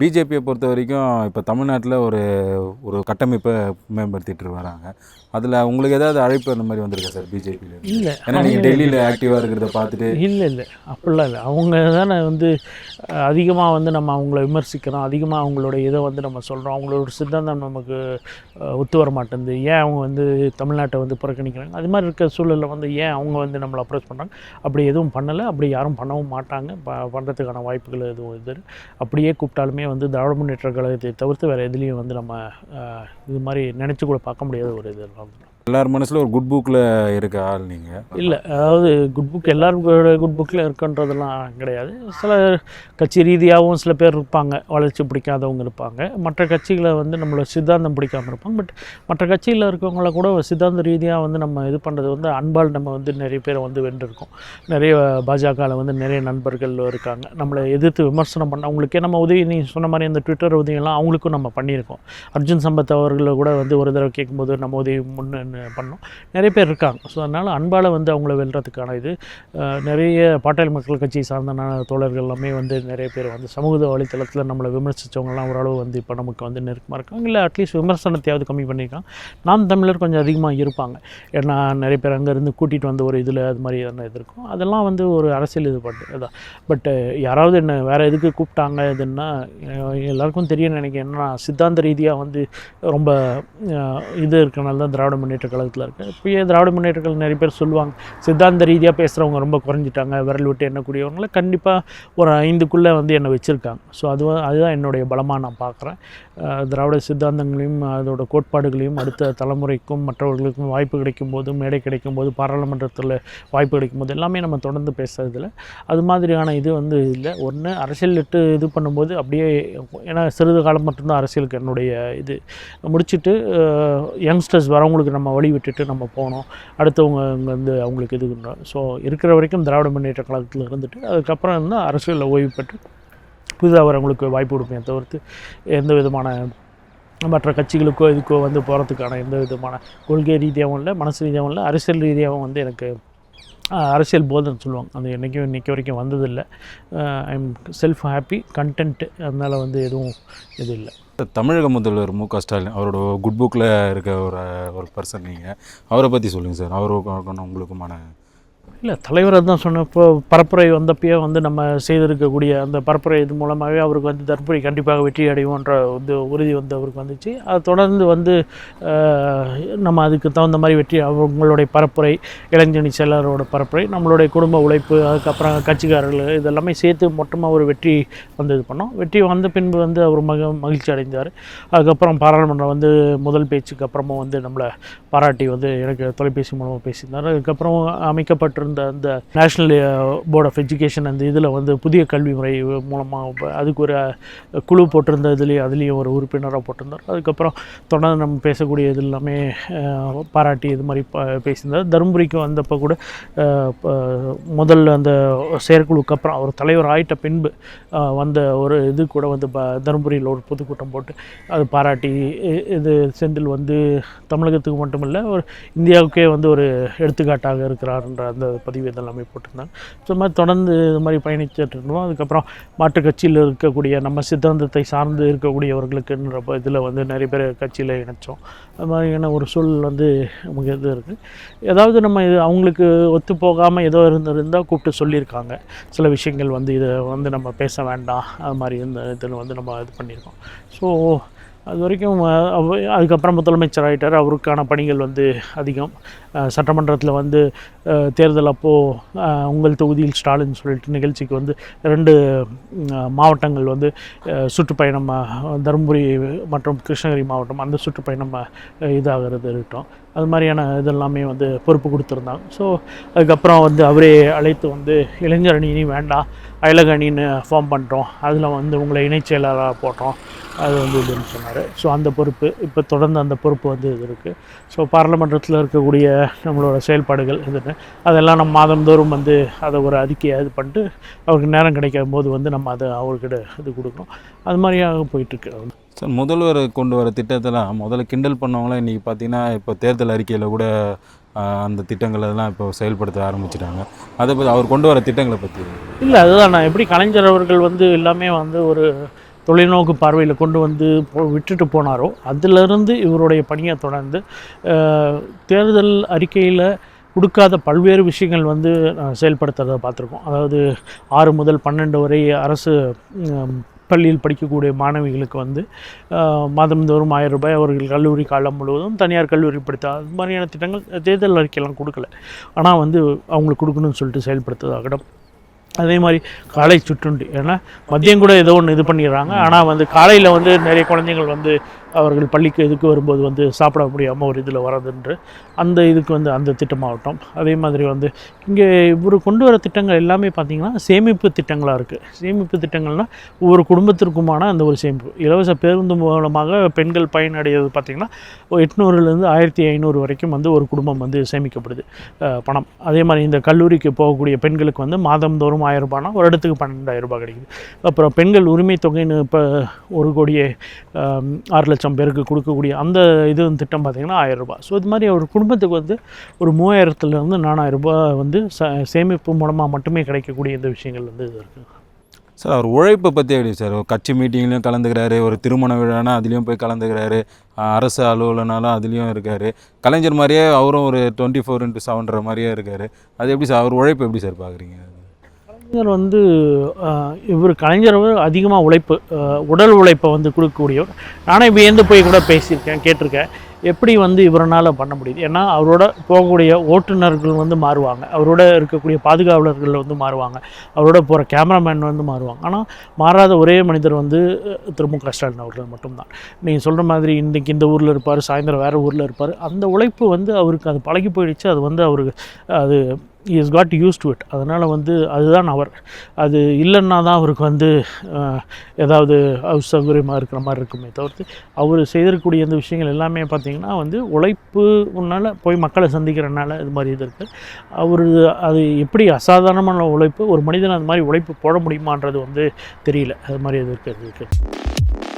பிஜேபியை பொறுத்த வரைக்கும் இப்போ தமிழ்நாட்டில் ஒரு ஒரு கட்டமைப்பை மேம்படுத்திட்டு வராங்க. அதில் உங்களுக்கு ஏதாவது அழைப்பு அந்த மாதிரி வந்திருக்கா சார் பிஜேபியில் இல்லை. ஏன்னா நீங்கள் டெல்லியில் ஆக்டிவாக இருக்கிறத பார்த்துட்டு இல்லை இல்லை. அப்படிலாம் இல்லை. அவங்க தானே வந்து அதிகமாக வந்து நம்ம அவங்கள விமர்சிக்கிறோம். அதிகமாக அவங்களோட இதை வந்து நம்ம சொல்கிறோம் அவங்களோட சித்தாந்தம் நமக்கு ஒத்து வர மாட்டேங்குது. ஏன் அவங்க வந்து தமிழ்நாட்டை வந்து புறக்கணிக்கிறாங்க? அது மாதிரி இருக்க சூழலில் வந்து ஏன் அவங்க வந்து நம்மளை அப்ரோச் பண்ணுறாங்க அப்படி எதுவும் பண்ணலை. அப்படி யாரும் பண்ணவும் மாட்டாங்க. ப பண்ணுறதுக்கான வாய்ப்புகள் எதுவும் இது அப்படியே கூப்பிட்டாலுமே வந்து திராவிட முன்னேற்ற கழகத்தை தவிர்த்து வேறு எதுலேயும் வந்து நம்ம இது மாதிரி நினச்சி கூட பார்க்க முடியாத ஒரு இதெல்லாம் எல்லார் மனசில் ஒரு குட் புக்கில் இருக்க ஆள் நீங்கள் இல்லை அதாவது குட் புக் எல்லாரோட குட் புக்கில் இருக்குன்றதெல்லாம் கிடையாது. சில கட்சி ரீதியாகவும் சில பேர் இருப்பாங்க வளர்ச்சி பிடிக்காதவங்க இருப்பாங்க. மற்ற கட்சிகளை வந்து நம்மளோட சித்தாந்தம் பிடிக்காம இருப்பாங்க. பட் மற்ற கட்சியில் இருக்கவங்கள கூட சித்தாந்த ரீதியாக வந்து நம்ம இது பண்ணுறது வந்து அன்பால் நம்ம வந்து நிறைய பேரை வந்து வென்றிருக்கோம். நிறைய பாஜகவில் வந்து நிறைய நண்பர்கள் இருக்காங்க. நம்மளை எதிர்த்து விமர்சனம் பண்ண அவங்களுக்கே நம்ம உதவி நீ சொன்ன மாதிரி அந்த ட்விட்டர் உதவியெல்லாம் அவங்களுக்கும் நம்ம பண்ணியிருக்கோம். அர்ஜுன் சம்பத் அவர்களை கூட வந்து ஒரு தடவை கேட்கும்போது நம்ம உதவி முன்னு பண்ணோம். நிறைய பேர் இருக்காங்க. ஸோ அதனால் அன்பால் வந்து அவங்கள வெல்றதுக்கான இது. நிறைய பாட்டாளி மக்கள் கட்சி சார்ந்த தோழர்கள் எல்லாமே வந்து நிறைய பேர் வந்து சமூக வலைத்தளத்தில் நம்மளை விமர்சித்தவங்கலாம் ஓரளவு வந்து இப்போ நமக்கு வந்து நெருக்கமாக இருக்காங்க. இல்லை அட்லீஸ்ட் விமர்சனத்தையாவது கம்மி பண்ணியிருக்காங்க. நாம் தமிழர் கொஞ்சம் அதிகமாக இருப்பாங்க. ஏன்னா நிறைய பேர் அங்கேருந்து கூட்டிகிட்டு வந்த ஒரு இதில் அது மாதிரி என்ன இது இருக்கும். அதெல்லாம் வந்து ஒரு அரசியல் இது பட்டு பட் யாராவது என்ன வேறு எதுக்கு கூப்பிட்டாங்க இதுன்னா எல்லாருக்கும் தெரியும் நினைக்கிறேன். என்னன்னா சித்தாந்த ரீதியாக வந்து ரொம்ப இது இருக்கனால தான் திராவிட முன்னேற்ற கழகத்தில் இருக்குது இப்போயே திராவிட முன்னேற்ற கழகம் நிறைய பேர் சொல்லுவாங்க சித்தாந்த ரீதியாக பேசுகிறவங்க ரொம்ப குறைஞ்சிட்டாங்க விரல் விட்டு எண்ணக்கூடியவங்கள கண்டிப்பாக ஒரு ஐந்துக்குள்ளே வந்து என்னை வச்சுருக்காங்க. ஸோ அது அதுதான் என்னுடைய பலமாக நான் பார்க்குறேன் திராவிட சித்தாந்தங்களையும் அதோட கோட்பாடுகளையும் அடுத்த தலைமுறைக்கும் மற்றவர்களுக்கும் வாய்ப்பு கிடைக்கும் போது மேடை கிடைக்கும் போது பாராளுமன்றத்தில் வாய்ப்பு கிடைக்கும் போது எல்லாமே நம்ம தொடர்ந்து பேசுறதில்ல அது மாதிரியான இது வந்து இல்லை. ஒன்று அரசியல் விட்டு இது பண்ணும்போது அப்படியே ஏன்னா சிறிது காலம் மட்டும்தான் அரசியலுக்கு என்னுடைய இது. முடிச்சுட்டு யங்ஸ்டர்ஸ் வரவங்களுக்கு நம்ம வழி விட்டுட்டு நம்ம போனோம். அடுத்தவங்க இங்கே வந்து அவங்களுக்கு இது ஸோ இருக்கிற வரைக்கும் திராவிட முன்னேற்ற கழகத்தில் இருந்துட்டு அதுக்கப்புறம் வந்து அரசியலில் ஓய்வு பெற்று புதிதாக வரவங்களுக்கு வாய்ப்பு கொடுப்பேன். தவிர்த்து எந்த விதமான மற்ற கட்சிகளுக்கோ இதுக்கோ வந்து போகிறதுக்கான எந்த விதமான கொள்கை ரீதியாகவும் இல்லை மனசு ரீதியாகவும் இல்லை அரசியல் ரீதியாகவும் வந்து எனக்கு அரசியல் போதைன்னு சொல்லுவாங்க. அது என்றைக்கும் இன்றைக்கி வரைக்கும் வந்ததில்லை. I am self happy content அதனால் வந்து எதுவும் இது இல்லை. தமிழக முதல்வர் மு க ஸ்டாலின் அவரோட குட் புக்கில் இருக்க ஒரு ஒரு பர்சன் நீங்கள் அவரை பற்றி சொல்லுங்கள் சார். அவருக்கான உங்களுக்குமான இல்லை தலைவர் தான் சொன்னப்போ பரப்புரை வந்தப்பயே வந்து நம்ம செய்திருக்கக்கூடிய அந்த பரப்புரை இது மூலமாகவே அவருக்கு வந்து தர்மபுரி கண்டிப்பாக வெற்றி அடைவோன்ற வந்து உறுதி வந்து அவருக்கு வந்துச்சு. அதை தொடர்ந்து வந்து நம்ம அதுக்கு தகுந்த மாதிரி வெற்றி அவங்களுடைய பரப்புரை இளைஞணி செயலரோட பரப்புரை நம்மளுடைய குடும்ப உழைப்பு அதுக்கப்புறம் கட்சிக்காரர்கள் இதெல்லாமே சேர்த்து மொத்தமாக ஒரு வெற்றி வந்து இது பண்ணோம். வெற்றி வந்த பின்பு வந்து அவர் மக மகிழ்ச்சி அடைந்தார். அதுக்கப்புறம் பாராளுமன்றம் வந்து முதல் பேச்சுக்கு அப்புறமும் வந்து நம்மளை பாராட்டி வந்து எனக்கு தொலைபேசி மூலமாக பேசியிருந்தார். அதுக்கப்புறம் அமைக்கப்பட்ட அமைக்கப்பட்டிருந்த அந்த நேஷ்னல் போர்ட் ஆஃப் எஜுகேஷன் அந்த இதில் வந்து புதிய கல்வி முறை மூலமாக அதுக்கு ஒரு குழு போட்டிருந்த இதுலேயும் அதுலேயும் ஒரு உறுப்பினராக போட்டிருந்தார். அதுக்கப்புறம் தொடர்ந்து நம்ம பேசக்கூடிய இது எல்லாமே பாராட்டி இது மாதிரி ப- பேசியிருந்தார். தருமபுரிக்கு வந்தப்போ கூட அஹ், முதல்ல அந்த செயற்குழுக்கு அப்புறம் அவர் தலைவர் ஆயிட்ட பின்பு வந்த ஒரு இது கூட வந்து ப தருமபுரியில் ஒரு பொதுக்கூட்டம் போட்டு அது பாராட்டி இது செந்தில் வந்து தமிழகத்துக்கு மட்டுமில்லை ஒரு இந்தியாவுக்கே வந்து ஒரு எடுத்துக்காட்டாக இருக்கிறார்ன்ற அந்த பதிவு இதெல்லாமே போட்டிருந்தாங்க. ஸோ இது மாதிரி தொடர்ந்து இது மாதிரி பயணிச்சுட்டு இருந்தோம். அதுக்கப்புறம் மாற்றுக் கட்சியில் இருக்கக்கூடிய நம்ம சித்தாந்தத்தை சார்ந்து இருக்கக்கூடியவர்களுக்குன்ற இதில் வந்து நிறைய பேர் கட்சியில் இணைச்சோம். அது மாதிரியான ஒரு சூழல் வந்து நமக்கு இது இருக்குது ஏதாவது நம்ம இது அவங்களுக்கு ஒத்து போகாமல் ஏதோ இருந்திருந்தால் கூப்பிட்டு சொல்லியிருக்காங்க. சில விஷயங்கள் வந்து இதை வந்து நம்ம பேச வேண்டாம். அது மாதிரி இந்த இதில் வந்து நம்ம இது பண்ணியிருக்கோம். ஸோ அது வரைக்கும் அதுக்கப்புறம் முதலமைச்சர் ஆகிட்டார் அவருக்கான பணிகள் வந்து அதிகம். சட்டமன்றத்தில் வந்து தேர்தல் அப்போது உங்கள் தொகுதியில் ஸ்டாலின் சொல்லிட்டு நிகழ்ச்சிக்கு வந்து ரெண்டு மாவட்டங்கள் வந்து சுற்றுப்பயணம் தருமபுரி மற்றும் கிருஷ்ணகிரி மாவட்டம் அந்த சுற்றுப்பயணம் இதாகிறது இருக்கட்டும். அது மாதிரியான இதெல்லாமே வந்து பொறுப்பு கொடுத்துருந்தாங்க. ஸோ அதுக்கப்புறம் வந்து அவரே அழைத்து வந்து இளைஞர் அணி இனி வேண்டாம் அயலக அணின்னு ஃபார்ம் பண்ணுறோம் அதில் வந்து உங்களை இணைச் செயலாளராக போட்டோம் அது வந்து இதுன்னு சொன்னார். ஸோ அந்த பொறுப்பு இப்போ தொடர்ந்து அந்த பொறுப்பு வந்து இது இருக்குது ஸோ பாராளுமன்றத்தில் இருக்கக்கூடிய நம்மளோட செயல்பாடுகள் இதுன்னு அதெல்லாம் நம்ம மாதந்தோறும் வந்து அதை ஒரு அறிக்கையை இது பண்ணிட்டு அவருக்கு நேரம் கிடைக்கும் போது வந்து நம்ம அதை அவர்கிட்ட இது கொடுக்குறோம் அது மாதிரியாக போயிட்டுருக்கு சார் முதல்வர் கொண்டு வர திட்டத்தெல்லாம் முதல்ல கிண்டல் பண்ணவங்களாம் இன்றைக்கி பார்த்தீங்கன்னா இப்போ தேர்தல் அறிக்கையில் கூட அந்த திட்டங்கள் எல்லாம் இப்போ செயல்படுத்த ஆரம்பிச்சிட்டாங்க. அதை பற்றி அவர் கொண்டு வர திட்டங்களை பற்றி இல்லை அதுதான் நான் எப்படி கலைஞர் அவர்கள் வந்து எல்லாமே வந்து ஒரு தொலைநோக்கு பார்வையில் கொண்டு வந்து போ- விட்டுட்டு போனாரோ அதிலிருந்து இவருடைய பணியை தொடர்ந்து தேர்தல் அறிக்கையில் கொடுக்காத பல்வேறு விஷயங்கள் வந்து அஹ், செயல்படுத்துறதை பார்த்துருக்கோம். அதாவது ஆறு முதல் பன்னெண்டு வரை அரசு பள்ளியில் படிக்கக்கூடிய மாணவிகளுக்கு வந்து மாதந்தோறும் ஆயிரம் ரூபாய் அவர்கள் கல்லூரி காலம் முழுவதும் தனியார் கல்லூரி படித்த அது மாதிரியான திட்டங்கள் தேர்தல் அறிக்கையெல்லாம் கொடுக்கல. ஆனால் வந்து அவங்களுக்கு கொடுக்கணும்னு சொல்லிட்டு செயல்படுத்துவதாகட்டும். அதே மாதிரி காலை சுற்றுண்டு ஏன்னா மதியம் கூட ஏதோ ஒன்று இது பண்ணிடுறாங்க. ஆனால் வந்து காலையில் வந்து நிறைய குழந்தைகள் வந்து அவர்கள் பள்ளிக்கு இதுக்கு வரும்போது வந்து சாப்பிட முடியாமல் ஒரு இதில் வரதுன்று அந்த இதுக்கு வந்து அந்த திட்டமாகட்டும். அதே மாதிரி வந்து இங்கே இவர் கொண்டு வர திட்டங்கள் எல்லாமே பார்த்திங்கன்னா சேமிப்பு திட்டங்களாக இருக்குது சேமிப்பு திட்டங்கள்னால் ஒவ்வொரு குடும்பத்திற்குமான அந்த ஒரு சேமிப்பு. இலவச பேருந்து மூலமாக பெண்கள் பயனடைவது பார்த்திங்கன்னா எட்நூறுலேருந்து ஆயிரத்தி ஐநூறு வரைக்கும் வந்து ஒரு குடும்பம் வந்து சேமிக்கப்படுது. பணம். அதே மாதிரி இந்த கல்லூரிக்கு போகக்கூடிய பெண்களுக்கு வந்து மாதந்தோறும் ஆயிரம் ரூபாய்னா ஒரு இடத்துக்கு பன்னெண்டாயிரம் ரூபாய் கிடைக்குது. அப்புறம் பெண்கள் உரிமை தொகைன்னு இப்போ ஒரு கோடியே ஆறு லட்சம் பேருக்கு கொடுக்கக்கூடிய அந்த இது திட்டம் பார்த்திங்கன்னா ஆயிரம் ரூபாய். ஸோ இது மாதிரி ஒரு குடும்பத்துக்கு வந்து ஒரு மூவாயிரத்துலேருந்து நாலாயிரம் வந்து ச சேமிப்பு மூலமாக மட்டுமே கிடைக்கக்கூடிய இந்த விஷயங்கள் வந்து இது இருக்குது சார் அவர் உழைப்பை பற்றி எப்படி சார்? ஒரு கட்சி மீட்டிங்லேயும் கலந்துக்கிறாரு ஒரு திருமண விழானா அதுலேயும் போய் கலந்துக்கிறாரு அரசு அலுவலனாலும் அதுலேயும் இருக்கார். கலைஞர் மாதிரியே அவரும் ஒரு டுவெண்ட்டி ஃபோர் இன்ட்டு செவன்ற மாதிரியே இருக்கார். அது எப்படி சார்? அவர் உழைப்பு எப்படி சார் பார்க்குறீங்க கலைஞர் வந்து இவர் கலைஞர் அதிகமாக உழைப்பு உடல் உழைப்பை வந்து கொடுக்கக்கூடியவர். நானே வியந்து போய் கூட பேசியிருக்கேன் கேட்டிருக்கேன். எப்படி வந்து இவரால் பண்ண முடியுது? ஏன்னா அவரோட போகக்கூடிய ஓட்டுநர்கள் வந்து மாறுவாங்க. அவரோட இருக்கக்கூடிய பாதுகாவலர்கள் வந்து மாறுவாங்க. அவரோட போகிற கேமராமேன் வந்து மாறுவாங்க. ஆனால் மாறாத ஒரே மனிதர் வந்து திரு மு க ஸ்டாலின் அவர்கள் மட்டும்தான். நீங்கள் சொல்கிற மாதிரி இன்றைக்கி இந்த ஊரில் இருப்பார் சாயந்தரம் வேறு ஊரில் இருப்பார். அந்த உழைப்பு வந்து அவருக்கு அது பழகி போயிடுச்சு. அது வந்து அவருக்கு அது is God used to it அதனால் வந்து அதுதான் அவர். அது இல்லைன்னா தான் அவருக்கு வந்து ஏதாவது சௌகரியமாக இருக்கிற மாதிரி இருக்குமே தவிர்த்து அவர் செய்திருக்கக்கூடிய இந்த விஷயங்கள் எல்லாமே பார்த்திங்கன்னா வந்து உழைப்பு உன்னால் போய் மக்களை சந்திக்கிறனால இது மாதிரி இது இருக்குது அவர் அது எப்படி அசாதாரணமான உழைப்பு ஒரு மனிதன் அந்த மாதிரி உழைப்பு போட முடியுமான்றது வந்து தெரியல. அது மாதிரி இது இருக்குது இருக்குது